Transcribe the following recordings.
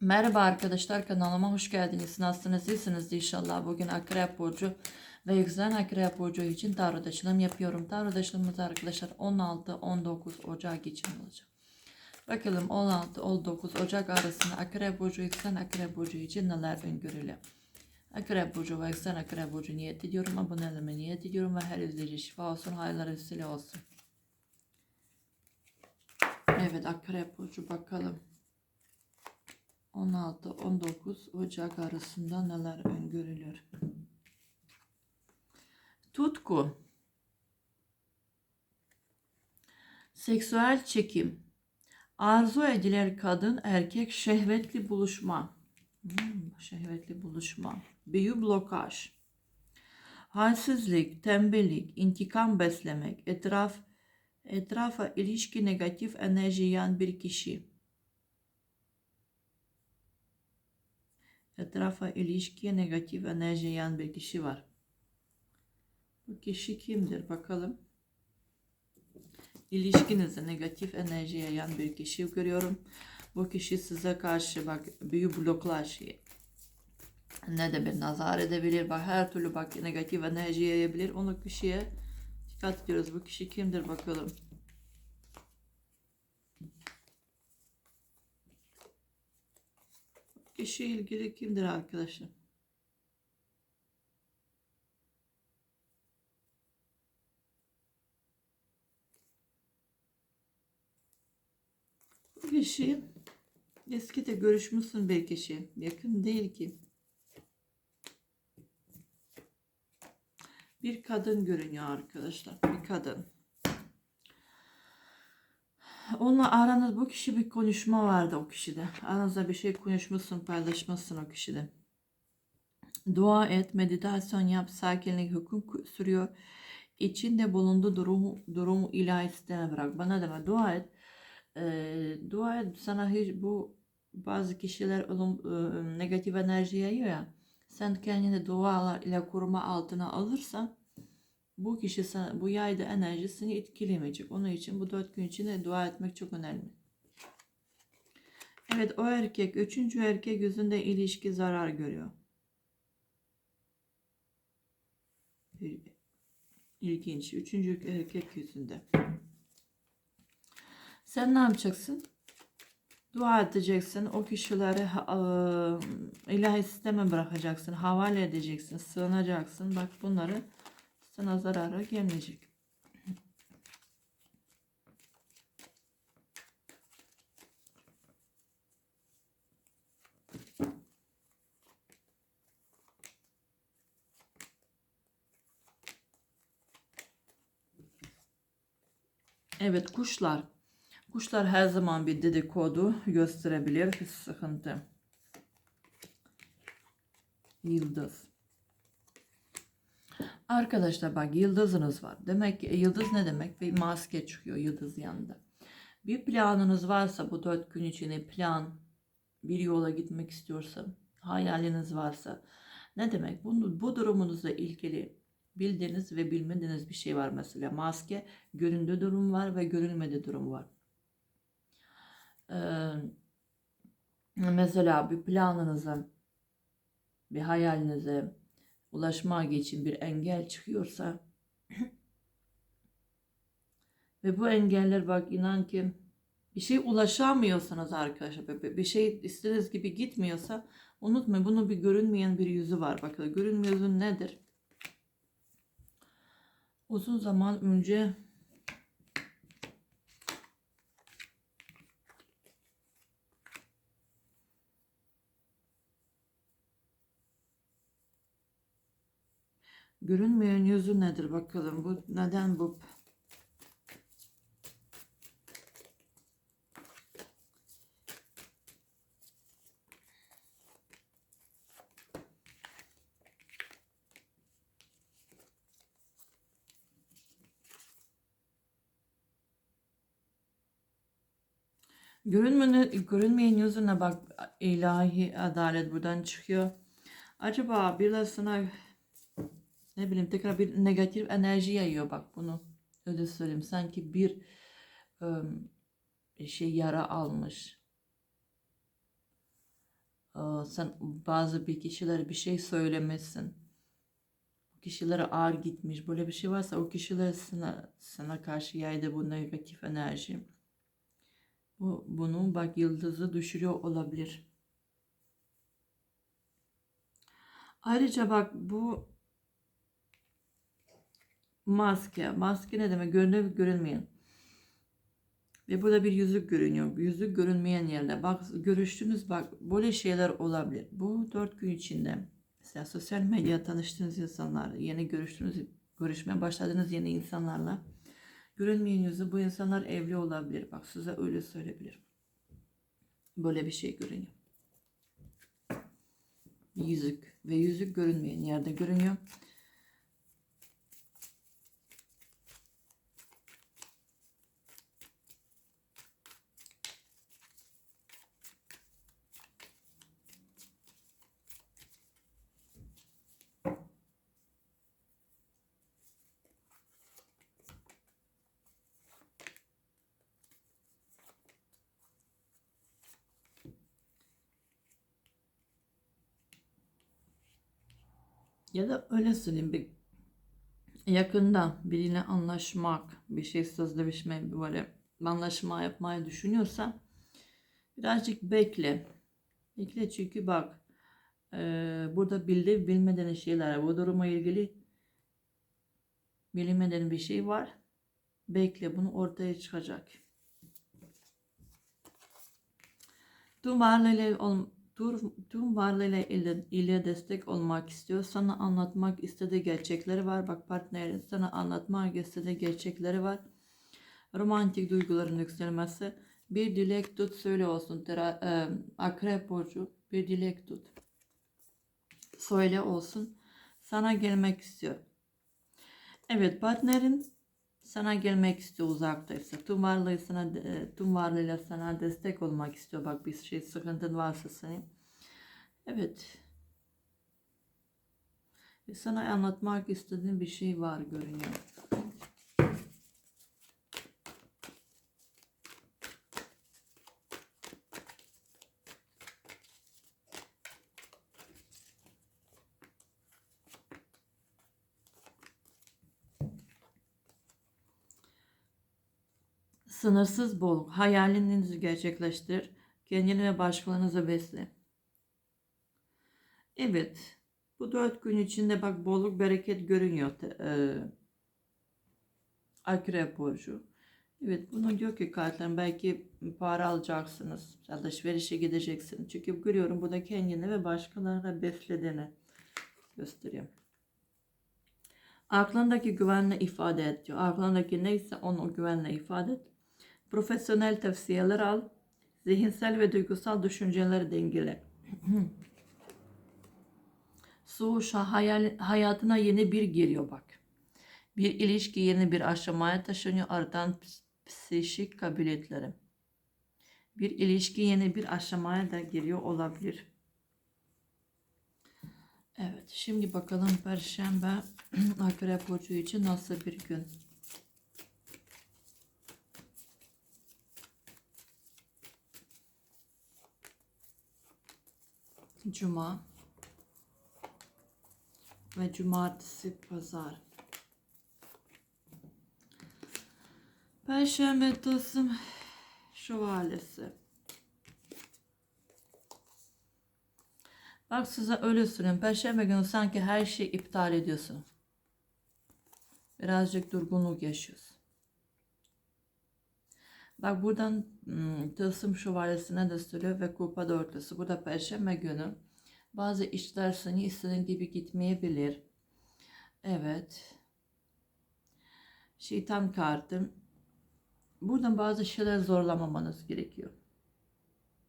Merhaba arkadaşlar kanalıma hoş geldiniz. Nasılsınız? İyisiniz inşallah. Bugün Akrep Burcu ve yükselen Akrep Burcu için tarot açılım yapıyorum. Tarot açılımımız arkadaşlar 16-19 Ocak için olacak. Bakalım 16-19 Ocak arasında Akrep Burcu, yükselen Akrep Burcu için neler öngörülüyor. Akrep Burcu ve yükselen Akrep Burcu niyet ediyorum. Abonelerime niyet ediyorum ve her izleyici şifa olsun, hayırlar vesile olsun. Evet Akrep Burcu bakalım. 16-19 Ocak arasında neler öngörülür? Tutku. Seksüel çekim. Arzu edilir kadın erkek şehvetli buluşma. Hmm, şehvetli buluşma. Büyü blokaj. Halsizlik, tembellik, intikam beslemek, etraf etrafa ilişki negatif enerji yan bir kişi. Etrafa ilişkiye negatif enerji yayan bir kişi var. Bu kişi kimdir bakalım. İlişkinize negatif enerji yayan bir kişi görüyorum. Bu kişi size karşı bak büyük bloklar şey. Ne de bir nazar edebilir. Bak her türlü bak negatif enerji yayabilir. Onu kişiye dikkat ediyoruz. Bu kişi kimdir bakalım. Kişi ilgili kimdir arkadaşlar? Bu kişi eski de görüşmüşsün bir kişi. Yakın değil ki. Bir kadın görünüyor arkadaşlar. Bir kadın. Onunla aranız bu kişi bir konuşma vardı o kişide. Aranızda bir şey konuşmuşsun, paylaşmışsın o kişide. Dua et, meditasyon yap, sakinlik hüküm sürüyor. İçinde bulunduğu durumu, durumu ilahisine bırak. Bana deme, dua et. Ee, dua et, sana hiç bu bazı kişiler olum, e, negatif enerji yayıyor ya. Sen kendini dualar ile koruma altına alırsan bu kişi sana, bu yayda enerjisini etkilemeyecek. Onun için bu dört gün içinde dua etmek çok önemli. Evet o erkek, üçüncü erkek yüzünde ilişki zarar görüyor. İlginç. Üçüncü erkek yüzünde. Sen ne yapacaksın? Dua edeceksin. O kişileri e, ilahi sisteme bırakacaksın. Havale edeceksin. Sığınacaksın. Bak bunları sana zarara gelmeyecek. Evet kuşlar. Kuşlar her zaman bir dedikodu gösterebilir. Bir sıkıntı. Yıldız. Arkadaşlar bak yıldızınız var. Demek ki yıldız ne demek? Bir maske çıkıyor yıldız yanında. Bir planınız varsa bu dört gün içinde plan bir yola gitmek istiyorsa hayaliniz varsa ne demek? Bunu, bu durumunuzla ilgili bildiğiniz ve bilmediğiniz bir şey var mesela. Maske göründüğü durum var ve görünmediği durum var. Ee, mesela bir planınıza bir hayalinize ulaşmak için bir engel çıkıyorsa ve bu engeller bak inan ki bir şey ulaşamıyorsanız arkadaşlar bir şey istediğiniz gibi gitmiyorsa unutmayın bunun bir görünmeyen bir yüzü var. Bakın görünmeyen yüzü nedir? Uzun zaman önce Görünmeyen yüzü nedir bakalım. Bu neden bu? Görünmeyen, görünmeyen yüzüne bak ilahi adalet buradan çıkıyor. Acaba birisine ne bileyim tekrar bir negatif enerji yayıyor bak bunu öyle söyleyeyim sanki bir şey yara almış Sen bazı bir kişilere bir şey söylemesin. Kişilere ağır gitmiş. Böyle bir şey varsa o kişiler sana, sana karşı yaydı bu negatif enerji. Bu, bunu bak yıldızı düşürüyor olabilir. Ayrıca bak bu maske. Maske ne demek? Görünüp görünmeyen. Ve burada bir yüzük görünüyor. Yüzük görünmeyen yerde. Bak görüştünüz bak böyle şeyler olabilir. Bu dört gün içinde. Mesela sosyal medya tanıştığınız insanlar, yeni görüştüğünüz, görüşmeye başladığınız yeni insanlarla görünmeyen yüzü bu insanlar evli olabilir. Bak size öyle söyleyebilirim. Böyle bir şey görünüyor. Yüzük ve yüzük görünmeyen yerde görünüyor. Ya da öyle söyleyeyim bir yakında biriyle anlaşmak, bir şey sözleşme böyle anlaşma yapmayı düşünüyorsan birazcık bekle. Bekle çünkü bak e, burada bildi bilmeden şeyler bu duruma ilgili bilinmeden bir şey var. Bekle bunu ortaya çıkacak. Tüm varlığıyla tüm, tüm varlığıyla ile, ile destek olmak istiyor. Sana anlatmak istediği gerçekleri var. Bak partnerin sana anlatmak istediği gerçekleri var. Romantik duyguların yükselmesi. Bir dilek tut söyle olsun. Tera, e, akrep burcu bir dilek tut. Söyle olsun. Sana gelmek istiyor. Evet partnerin sana gelmek istiyor uzaktaysa. Tüm varlığı sana, e, tüm varlığıyla sana destek olmak istiyor. Bak bir şey sıkıntın varsa senin. Evet. Ve sana anlatmak istediğin bir şey var görünüyor. Sınırsız bolluk. Hayalinizi gerçekleştir. Kendini ve başkalarınızı besle. Evet. Bu dört gün içinde bak bolluk bereket görünüyor. E, Akrep burcu. Evet bunu diyor ki kartlar belki para alacaksınız. Alışverişe gideceksiniz. Çünkü görüyorum bu da kendini ve başkalarına beslediğini gösteriyor. Aklındaki güvenle ifade et diyor. Aklındaki neyse onu güvenle ifade et. Profesyonel tavsiyeler al. Zihinsel ve duygusal düşünceleri dengele. Su hayal, hayatına yeni bir giriyor bak. Bir ilişki yeni bir aşamaya taşınıyor artan psikik kabiliyetleri. Bir ilişki yeni bir aşamaya da giriyor olabilir. Evet şimdi bakalım Perşembe Akrep Burcu için nasıl bir gün. Cuma ve cumartesi pazar. Perşembe Tılsım Şövalyesi. Bak size öyle söyleyeyim. Perşembe günü sanki her şeyi iptal ediyorsun. Birazcık durgunluk yaşıyorsun. Bak buradan Tılsım Şövalyesi'ne de söylüyor ve Kupa Dörtlüsü. Burada Perşembe günü bazı işler seni istediğin gibi gitmeyebilir. Evet. Şeytan kartım. Buradan bazı şeyler zorlamamanız gerekiyor.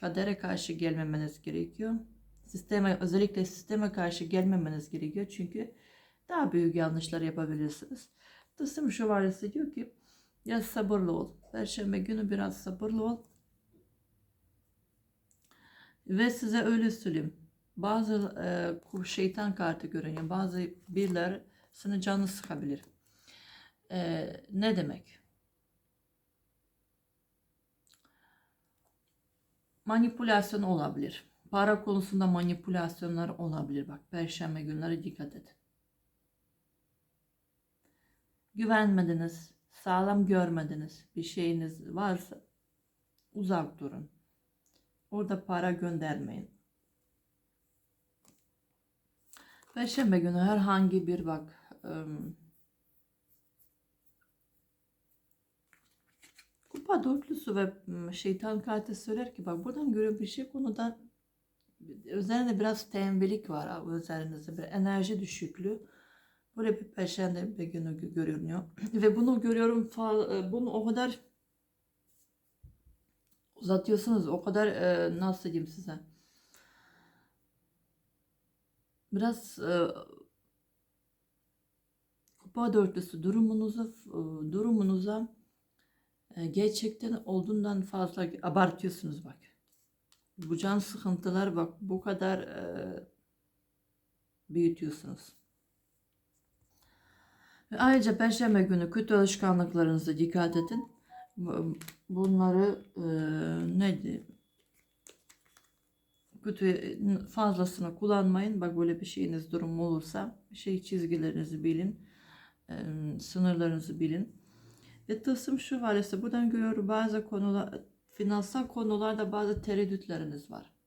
Kadere karşı gelmemeniz gerekiyor. Sisteme, özellikle sisteme karşı gelmemeniz gerekiyor. Çünkü daha büyük yanlışlar yapabilirsiniz. Tısım şövalyesi diyor ki biraz sabırlı ol. Perşembe günü biraz sabırlı ol. Ve size öyle söyleyeyim. Bazı e, şeytan kartı görünüyor. Bazı birler sana canı sıkabilir. E, ne demek? Manipülasyon olabilir. Para konusunda manipülasyonlar olabilir. Bak perşembe günleri dikkat edin. Güvenmediniz, sağlam görmediniz bir şeyiniz varsa uzak durun. Orada para göndermeyin. Perşembe günü herhangi bir bak Kupa dörtlüsü ve şeytan kartı söyler ki bak buradan göre bir şey konuda üzerinde biraz tembellik var üzerinizde bir enerji düşüklüğü. Böyle bir perşembe günü gö- görünüyor. Ve bunu görüyorum fa- bunu o kadar uzatıyorsunuz o kadar e, nasıl diyeyim size biraz e, kupa dörtlüsü durumunuza e, durumunuza e, gerçekten olduğundan fazla abartıyorsunuz bak. Bu can sıkıntılar bak bu kadar e, büyütüyorsunuz. Ayrıca Perşembe günü kötü alışkanlıklarınıza dikkat edin. Bu- Bunları e, ne diyeyim? Kötü fazlasını kullanmayın. Bak böyle bir şeyiniz durum olursa şey çizgilerinizi bilin. e, sınırlarınızı bilin. Ve tılsım şu var ise buradan görüyorum bazı konular finansal konularda bazı tereddütleriniz var.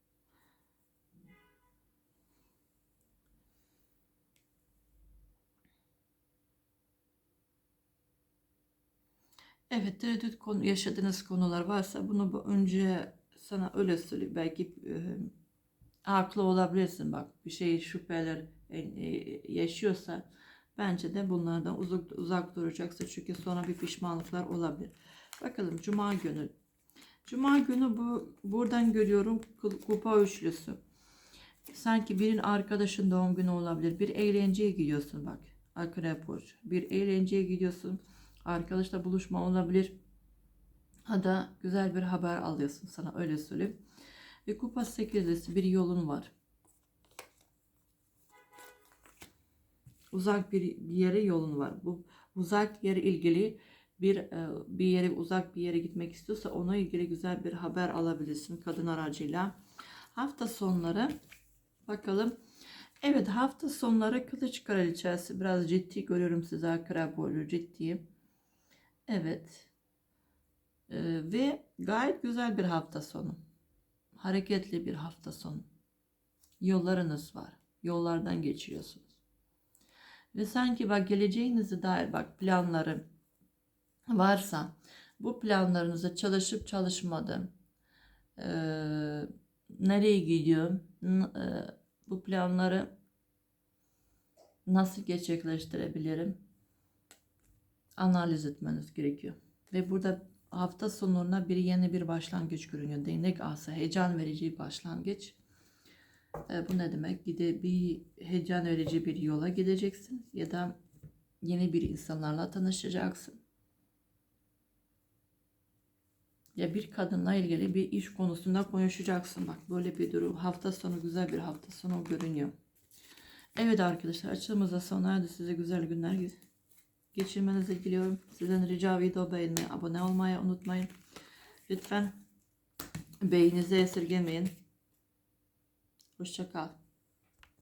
Evet, tereddüt konu, yaşadığınız konular varsa bunu bu önce sana öyle söyleyeyim. Belki e, haklı olabilirsin bak. Bir şey şüpheler e, e, yaşıyorsa bence de bunlardan uzak, uzak duracaksın. Çünkü sonra bir pişmanlıklar olabilir. Bakalım Cuma günü. Cuma günü bu buradan görüyorum kupa üçlüsü. Sanki birinin arkadaşın doğum günü olabilir. Bir eğlenceye gidiyorsun bak. Akrep burcu. Bir eğlenceye gidiyorsun. Arkadaşla buluşma olabilir. Ha da güzel bir haber alıyorsun sana öyle söyleyeyim. Ve kupa sekizlisi bir yolun var. Uzak bir, bir yere yolun var. Bu uzak yere ilgili bir e, bir yere uzak bir yere gitmek istiyorsa ona ilgili güzel bir haber alabilirsin kadın aracıyla. Hafta sonları bakalım. Evet hafta sonları kılıç kraliçesi biraz ciddi görüyorum size akrep boylu ciddi. Evet. Ee, ve gayet güzel bir hafta sonu. Hareketli bir hafta sonu. Yollarınız var. Yollardan geçiyorsunuz. Ve sanki bak geleceğinize dair bak planları varsa bu planlarınıza çalışıp çalışmadım. Ee, nereye gidiyor? N- e, bu planları nasıl gerçekleştirebilirim? Analiz etmeniz gerekiyor. Ve burada hafta sonuna bir yeni bir başlangıç görünüyor. Değnek asa heyecan verici bir başlangıç. E, bu ne demek? Gide bir heyecan verici bir yola gideceksin ya da yeni bir insanlarla tanışacaksın. Ya bir kadınla ilgili bir iş konusunda konuşacaksın. Bak böyle bir durum. Hafta sonu güzel bir hafta sonu görünüyor. Evet arkadaşlar açılımıza sona erdi. Size güzel günler geçirmenizi diliyorum. Sizden rica video beğenmeyi, abone olmayı unutmayın. Lütfen beğeninizi esirgemeyin. Hoşçakal.